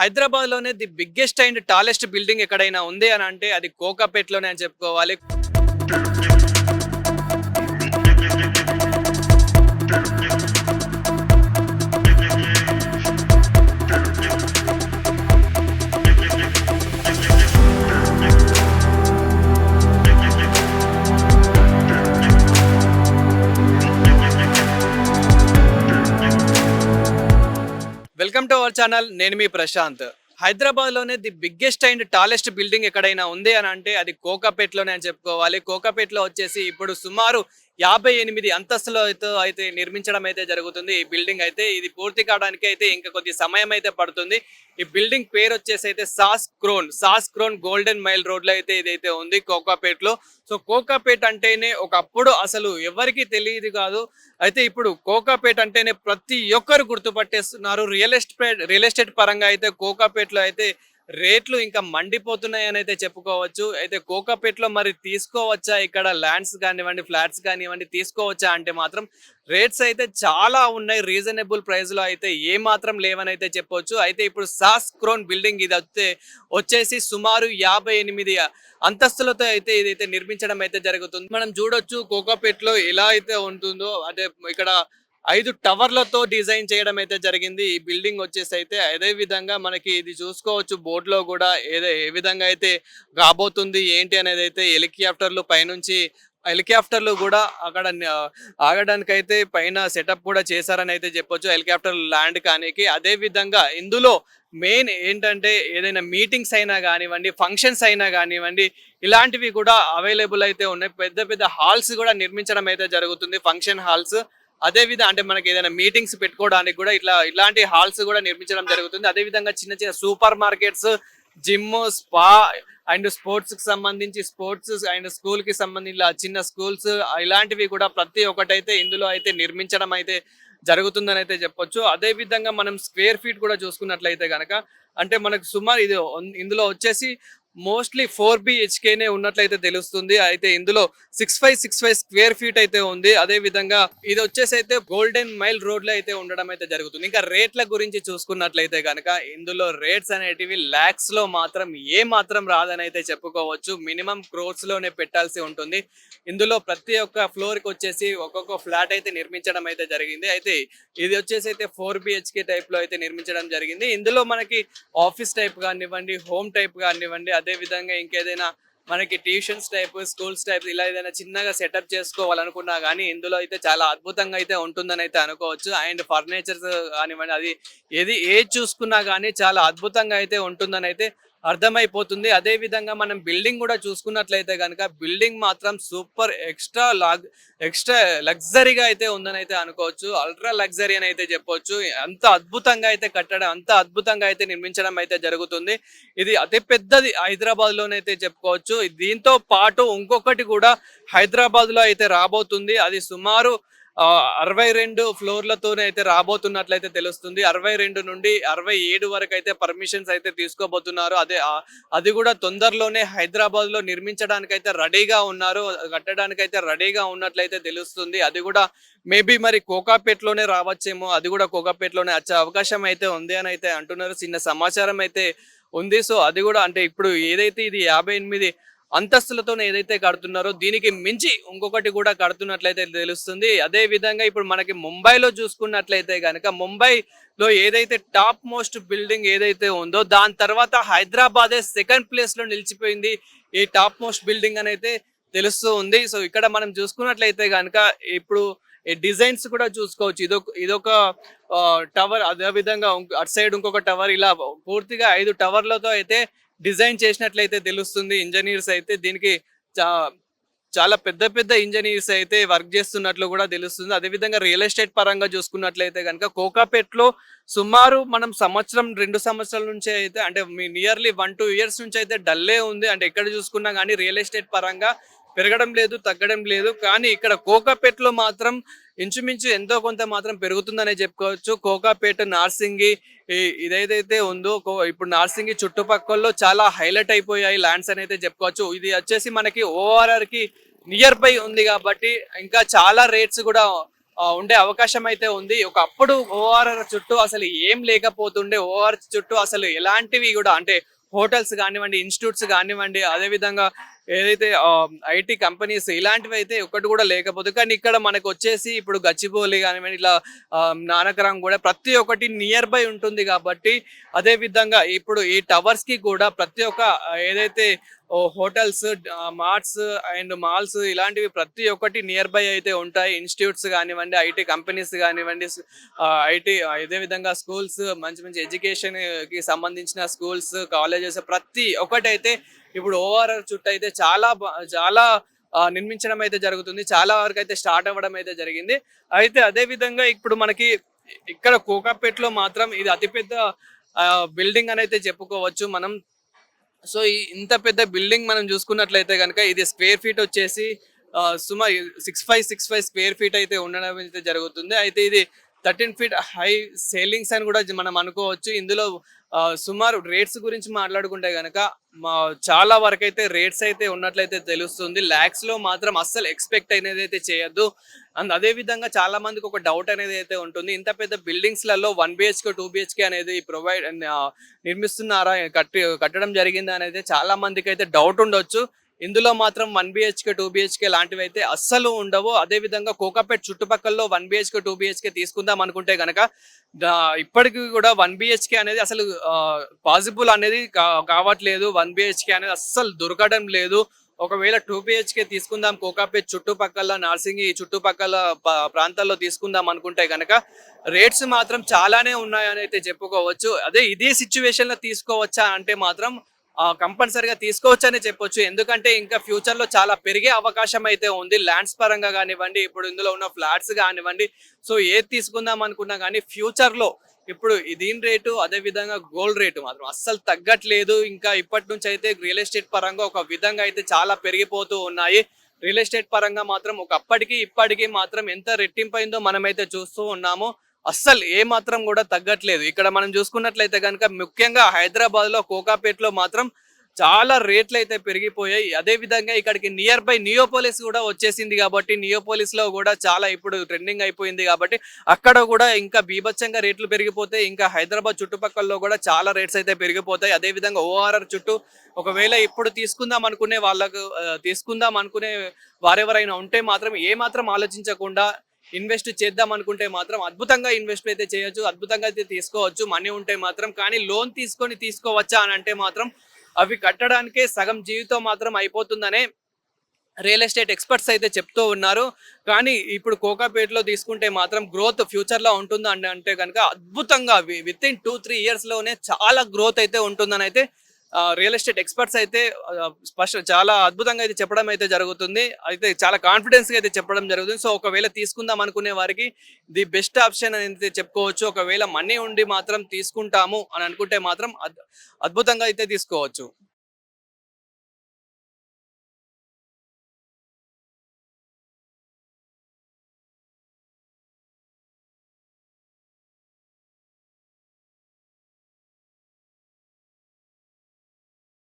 హైదరాబాద్లోనే the biggest and tallest building ఎక్కడైనా ఉంది అని అంటే అది కోకాపేటలోనే అని చెప్పుకోవాలి. అవర్ ఛానల్ నేను మీ ప్రశాంత్. హైదరాబాద్లోనే the biggest and tallest building ఎక్కడైనా ఉంది అని అంటే అది కోకాపేటలోనే అని చెప్పుకోవాలి. కోకాపేటలో వచ్చేసి ఇప్పుడు సుమారు యాభై ఎనిమిది అంతస్తులతో అయితే నిర్మించడం అయితే జరుగుతుంది. ఈ బిల్డింగ్ అయితే ఇది పూర్తి కావడానికి అయితే ఇంకా కొద్ది సమయం అయితే పడుతుంది. ఈ బిల్డింగ్ పేరు వచ్చేసి అయితే SAS Crown. SAS Crown Golden Mile రోడ్లో అయితే ఇదైతే ఉంది కోకాపేటలో. సో కోకాపేట్ అంటేనే ఒకప్పుడు అసలు ఎవరికి తెలియదు కాదు. అయితే ఇప్పుడు కోకాపేట్ అంటేనే ప్రతి ఒక్కరు గుర్తుపట్టేస్తున్నారు. రియల్ ఎస్టేట్ రియల్ ఎస్టేట్ పరంగా అయితే కోకాపేటలో అయితే రేట్లు ఇంకా మండిపోతున్నాయి అని అయితే చెప్పుకోవచ్చు. అయితే కోకాపేట్లో మరి తీసుకోవచ్చా? ఇక్కడ ల్యాండ్స్ కానివ్వండి ఫ్లాట్స్ కానివ్వండి తీసుకోవచ్చా అంటే మాత్రం రేట్స్ అయితే చాలా ఉన్నాయి. రీజనబుల్ ప్రైస్లో అయితే ఏ మాత్రం లేవని అయితే చెప్పవచ్చు అయితే ఇప్పుడు సాస్ క్రోన్ బిల్డింగ్ ఇది వస్తే వచ్చేసి సుమారు యాభై ఎనిమిది అంతస్తులతో అయితే ఇదైతే నిర్మించడం అయితే జరుగుతుంది. మనం చూడొచ్చు కోకాపేట్లో ఎలా అయితే ఉంటుందో అంటే ఇక్కడ ఐదు టవర్లతో డిజైన్ చేయడం అయితే జరిగింది. ఈ బిల్డింగ్ వచ్చేసి అయితే అదే విధంగా మనకి ఇది చూసుకోవచ్చు. బోర్డులో కూడా ఏదో ఏ విధంగా అయితే రాబోతుంది ఏంటి అనేది అయితే హెలికాప్టర్లు పైనుంచి హెలికాప్టర్లు కూడా అక్కడ న- ఆగడానికి అయితే పైన సెటప్ కూడా చేశారని అయితే చెప్పొచ్చు. హెలికాప్టర్ ల్యాండ్ కానీకి. అదే విధంగా ఇందులో మెయిన్ ఏంటంటే ఏదైనా మీటింగ్స్ అయినా కానివ్వండి ఫంక్షన్స్ అయినా కానివ్వండి ఇలాంటివి కూడా అవైలబుల్ అయితే ఉన్నాయి. పెద్ద పెద్ద హాల్స్ కూడా నిర్మించడం అయితే జరుగుతుంది. ఫంక్షన్ హాల్స్ అదే విధంగా అంటే మనకి ఏదైనా మీటింగ్స్ పెట్టుకోవడానికి కూడా ఇట్లా ఇలాంటి హాల్స్ కూడా నిర్మించడం జరుగుతుంది. అదే విధంగా చిన్న చిన్న super markets gym spa and స్పోర్ట్స్కి సంబంధించి స్పోర్ట్స్ అండ్ స్కూల్కి సంబంధించి చిన్న స్కూల్స్ ఇలాంటివి కూడా ప్రతి ఒక్కటైతే ఇందులో అయితే నిర్మించడం అయితే జరుగుతుందని అయితే చెప్పొచ్చు. అదే విధంగా మనం స్క్వేర్ ఫీట్ కూడా చూసుకున్నట్లయితే కనుక అంటే మనకు సుమారు ఇది ఇందులో వచ్చేసి మోస్ట్లీ ఫోర్ బిహెచ్కేనే ఉన్నట్లయితే తెలుస్తుంది. అయితే ఇందులో six five six five square feet అయితే ఉంది. అదే విధంగా ఇది వచ్చేసి అయితే గోల్డెన్ మైల్ రోడ్లో అయితే ఉండడం అయితే జరుగుతుంది. ఇంకా రేట్ల గురించి చూసుకున్నట్లయితే కనుక ఇందులో రేట్స్ అనేటివి లాక్స్లో మాత్రం ఏ మాత్రం రాదని అయితే చెప్పుకోవచ్చు. మినిమం క్రోర్స్లోనే పెట్టాల్సి ఉంటుంది. ఇందులో ప్రతి ఒక్క ఫ్లోర్కి వచ్చేసి ఒక్కొక్క ఫ్లాట్ అయితే నిర్మించడం అయితే జరిగింది. అయితే ఇది వచ్చేసి అయితే ఫోర్ బిహెచ్కే టైప్లో అయితే నిర్మించడం జరిగింది. ఇందులో మనకి ఆఫీస్ టైప్ కానివ్వండి హోమ్ టైప్ కానివ్వండి అదే విధంగా ఇంకేదైనా మనకి ట్యూషన్స్ టైప్ స్కూల్స్ టైప్ ఇలా ఏదైనా చిన్నగా సెటప్ చేసుకోవాలనుకున్నా కానీ ఇందులో అయితే చాలా అద్భుతంగా అయితే ఉంటుందని అయితే అనుకోవచ్చు. అండ్ ఫర్నిచర్స్ కానివ్వండి అది ఏది ఏది చూసుకున్నా కానీ చాలా అద్భుతంగా అయితే ఉంటుందని అయితే అర్థమైపోతుంది. అదే విధంగా మనం బిల్డింగ్ కూడా చూసుకున్నట్లయితే కనుక బిల్డింగ్ మాత్రం సూపర్ ఎక్స్ట్రా లాగ్ ఎక్స్ట్రా లగ్జరీగా అయితే ఉందని అయితే అనుకోవచ్చు. అల్ట్రా లగ్జరీ అని అయితే చెప్పొచ్చు. అంత అద్భుతంగా అయితే కట్టడం అంత అద్భుతంగా అయితే నిర్మించడం అయితే జరుగుతుంది. ఇది అతి పెద్దది హైదరాబాద్ లోనైతే చెప్పుకోవచ్చు. దీంతో పాటు ఇంకొకటి కూడా హైదరాబాద్లో అయితే రాబోతుంది. అది సుమారు అరవై రెండు ఫ్లోర్లతోనే అయితే రాబోతున్నట్లయితే తెలుస్తుంది. అరవై రెండు నుండి అరవై ఏడు వరకు అయితే పర్మిషన్స్ అయితే తీసుకోబోతున్నారు. అదే అది కూడా తొందరలోనే హైదరాబాద్లో నిర్మించడానికి అయితే రెడీగా ఉన్నారు. కట్టడానికి అయితే రెడీగా ఉన్నట్లయితే తెలుస్తుంది. అది కూడా మేబీ మరి కోకాపేటలోనే రావచ్చేమో. అది కూడా కోకాపేటలోనే వచ్చే అవకాశం అయితే ఉంది అని అయితే అంటున్నారు. చిన్న సమాచారం అయితే ఉంది. సో అది కూడా అంటే ఇప్పుడు ఏదైతే ఇది యాభై ఎనిమిది అంతస్తులతో ఏదైతే కడుతున్నారో దీనికి మించి ఇంకొకటి కూడా కడుతున్నట్లయితే తెలుస్తుంది. అదే విధంగా ఇప్పుడు మనకి ముంబైలో చూసుకున్నట్లయితే కనుక ముంబైలో ఏదైతే టాప్ మోస్ట్ బిల్డింగ్ ఏదైతే ఉందో దాని తర్వాత హైదరాబాదే సెకండ్ ప్లేస్లో నిలిచిపోయింది ఈ టాప్ మోస్ట్ బిల్డింగ్ అని అయితే తెలుస్తూ ఉంది. సో ఇక్కడ మనం చూసుకున్నట్లయితే కనుక ఇప్పుడు ఈ డిజైన్స్ కూడా చూసుకోవచ్చు. ఇదొక ఇదొక టవర్ అదే విధంగా అటు సైడ్ ఇంకొక టవర్ ఇలా పూర్తిగా ఐదు టవర్లతో అయితే డిజైన్ చేసినట్లయితే తెలుస్తుంది. ఇంజనీర్స్ అయితే దీనికి చాలా పెద్ద పెద్ద ఇంజనీర్స్ అయితే వర్క్ చేస్తున్నట్లు కూడా తెలుస్తుంది. అదేవిధంగా రియల్ ఎస్టేట్ పరంగా చూసుకున్నట్లయితే కనుక కోకాపేట్లో సుమారు మనం సంవత్సరం రెండు సంవత్సరాల నుంచి అయితే అంటే మీ నియర్లీ వన్ టూ ఇయర్స్ నుంచి అయితే డల్లే ఉంది. అంటే ఎక్కడ చూసుకున్నా కానీ రియల్ ఎస్టేట్ పరంగా పెరగడం లేదు తగ్గడం లేదు. కానీ ఇక్కడ కోకాపేటలో మాత్రం ఇంచుమించు ఎంతో కొంత మాత్రం పెరుగుతుందనే చెప్పుకోవచ్చు. కోకాపేట నార్సింగి ఇదేదైతే ఉందో కో- ఇప్పుడు నార్సింగి చుట్టుపక్కల చాలా హైలైట్ అయిపోయాయి ల్యాండ్స్ అని అయితే చెప్పుకోవచ్చు. ఇది వచ్చేసి మనకి ఓఆర్ఆర్కి నియర్ బై ఉంది కాబట్టి ఇంకా చాలా రేట్స్ కూడా ఉండే అవకాశం అయితే ఉంది. ఒకప్పుడు ఓఆర్ఆర్ చుట్టూ అసలు ఏం లేకపోతుండే ఓఆర్ చుట్టూ అసలు ఎలాంటివి కూడా అంటే హోటల్స్ కానివ్వండి ఇన్స్టిట్యూట్స్ కానివ్వండి అదే విధంగా ఏదైతే ఐటీ కంపెనీస్ ఇలాంటివి అయితే ఒకటి కూడా లేకపోతే కానీ ఇక్కడ మనకు వచ్చేసి ఇప్పుడు గచ్చిబౌలి కానివ్వండి ఇలా నానకరం కూడా ప్రతి ఒక్కటి నియర్ బై ఉంటుంది కాబట్టి అదే విధంగా ఇప్పుడు ఈ టవర్స్కి కూడా ప్రతి ఒక్క ఏదైతే హోటల్స్ మార్ట్స్ అండ్ మాల్స్ ఇలాంటివి ప్రతి ఒక్కటి నియర్ బై అయితే ఉంటాయి. ఇన్స్టిట్యూట్స్ కానివ్వండి ఐటీ కంపెనీస్ కానివ్వండి ఐటీ ఇదే విధంగా స్కూల్స్ మంచి మంచి ఎడ్యుకేషన్కి సంబంధించిన స్కూల్స్ కాలేజెస్ ప్రతి ఒక్కటైతే ఇప్పుడు ఓఆర్ఆర్ చుట్టూ అయితే చాలా చాలా నిర్మించడం అయితే జరుగుతుంది. చాలా వరకు అయితే స్టార్ట్ అవ్వడం అయితే జరిగింది. అయితే అదే విధంగా ఇప్పుడు మనకి ఇక్కడ కోకాపేటలో మాత్రం ఇది అతిపెద్ద బిల్డింగ్ అని అయితే చెప్పుకోవచ్చు. మనం సో ఈ ఇంత పెద్ద బిల్డింగ్ మనం చూసుకున్నట్లయితే కనుక ఇది స్క్వేర్ ఫీట్ వచ్చేసి సుమారు six five six five square feet అయితే ఉండడం అయితే జరుగుతుంది. అయితే ఇది థర్టీన్ ఫీట్ హై సేలింగ్స్ అని కూడా మనం అనుకోవచ్చు. ఇందులో సుమారు రేట్స్ గురించి మాట్లాడుకుంటే కనుక చాలా వరకు అయితే రేట్స్ అయితే ఉన్నట్లయితే తెలుస్తుంది. ల్యాక్స్లో మాత్రం అస్సలు ఎక్స్పెక్ట్ అనేది అయితే చేయొద్దు. అండ్ అదే విధంగా చాలా మందికి ఒక డౌట్ అనేది అయితే ఉంటుంది. ఇంత పెద్ద బిల్డింగ్స్లలో వన్ బిహెచ్కే టూ బిహెచ్కే అనేది ప్రొవైడ్ నిర్మిస్తున్నారా కట్టి కట్టడం జరిగిందా అనేది చాలా మందికి అయితే డౌట్ ఉండొచ్చు. ఇందులో మాత్రం వన్ బిహెచ్కే టూ బిహెచ్కే లాంటివి అయితే అస్సలు ఉండవు. అదే విధంగా కోకాపేట్ చుట్టుపక్కల వన్ బిహెచ్కే టూ బిహెచ్కే తీసుకుందాం అనుకుంటే కనుక ఇప్పటికీ ఇప్పటికి కూడా వన్ బిహెచ్కే అనేది అసలు పాసిబుల్ అనేది కావట్లేదు. వన్ బిహెచ్కే అనేది అస్సలు దొరకడం లేదు. ఒకవేళ టూ బిహెచ్కే తీసుకుందాం కోకాపేట్ చుట్టుపక్కల నార్సింగి చుట్టుపక్కల ప్రాంతాల్లో తీసుకుందాం అనుకుంటే కనుక రేట్స్ మాత్రం చాలానే ఉన్నాయని అయితే చెప్పుకోవచ్చు. అదే ఇదే సిచ్యువేషన్లో తీసుకోవచ్చా అంటే మాత్రం కంపల్సరిగా తీసుకోవచ్చని చెప్పొచ్చు. ఎందుకంటే ఇంకా ఫ్యూచర్లో చాలా పెరిగే అవకాశం అయితే ఉంది. ల్యాండ్స్ పరంగా కానివ్వండి ఇప్పుడు ఇందులో ఉన్న ఫ్లాట్స్ కానివ్వండి. సో ఏది తీసుకుందాం అనుకున్నా కానీ ఫ్యూచర్లో ఇప్పుడు దీని రేటు అదే విధంగా గోల్డ్ రేటు మాత్రం అస్సలు తగ్గట్లేదు. ఇంకా ఇప్పటి నుంచి అయితే రియల్ ఎస్టేట్ పరంగా ఒక విధంగా అయితే చాలా పెరిగిపోతూ ఉన్నాయి. రియల్ ఎస్టేట్ పరంగా మాత్రం ఒకప్పటికి ఇప్పటికీ మాత్రం ఎంత రెట్టింపైందో మనమైతే చూస్తూ ఉన్నాము. అస్సలు ఏ మాత్రం కూడా తగ్గట్లేదు. ఇక్కడ మనం చూసుకున్నట్లయితే కనుక ముఖ్యంగా హైదరాబాద్లో కోకాపేటలో మాత్రం చాలా రేట్లు అయితే పెరిగిపోయాయి. అదే విధంగా ఇక్కడికి నియర్ బై నియోపోలిస్ కూడా వచ్చేసింది కాబట్టి నియోపోలిస్లో కూడా చాలా ఇప్పుడు ట్రెండింగ్ అయిపోయింది కాబట్టి అక్కడ కూడా ఇంకా బీభత్సంగా రేట్లు పెరిగిపోతాయి ఇంకా హైదరాబాద్ చుట్టుపక్కలలో కూడా చాలా రేట్స్ అయితే పెరిగిపోతాయి. అదే విధంగా ఓఆర్ఆర్ చుట్టూ ఒకవేళ ఇప్పుడు తీసుకుందాం అనుకునే వాళ్ళకు తీసుకుందాం అనుకునే వారెవరైనా ఉంటే మాత్రం ఏ మాత్రం ఆలోచించకుండా ఇన్వెస్ట్ చేద్దాం అనుకుంటే మాత్రం అద్భుతంగా ఇన్వెస్ట్ అయితే చేయొచ్చు అద్భుతంగా అయితే తీసుకోవచ్చు మనీ ఉంటే మాత్రం. కానీ లోన్ తీసుకొని తీసుకోవచ్చా అని అంటే మాత్రం అవి కట్టడానికే సగం జీవితం మాత్రం అయిపోతుందనే రియల్ ఎస్టేట్ ఎక్స్పర్ట్స్ అయితే చెప్తూ ఉన్నారు. కానీ ఇప్పుడు కోకాపేటలో తీసుకుంటే మాత్రం గ్రోత్ ఫ్యూచర్లో ఉంటుంది అంటే అంటే కనుక అద్భుతంగా విత్ ఇన్ టూ త్రీ ఇయర్స్లోనే చాలా గ్రోత్ అయితే ఉంటుందని అయితే రియల్ ఎస్టేట్ ఎక్స్పర్ట్స్ అయితే స్పష్ట చాలా అద్భుతంగా అయితే చెప్పడం అయితే జరుగుతుంది. అయితే చాలా కాన్ఫిడెన్స్ అయితే చెప్పడం జరుగుతుంది. సో ఒకవేళ తీసుకుందాం అనుకునే వారికి ది బెస్ట్ ఆప్షన్ అనేది చెప్పుకోవచ్చు. ఒకవేళ మనీ ఉండి మాత్రం తీసుకుంటాము అని అనుకుంటే మాత్రం అద్- అద్భుతంగా అయితే తీసుకోవచ్చు.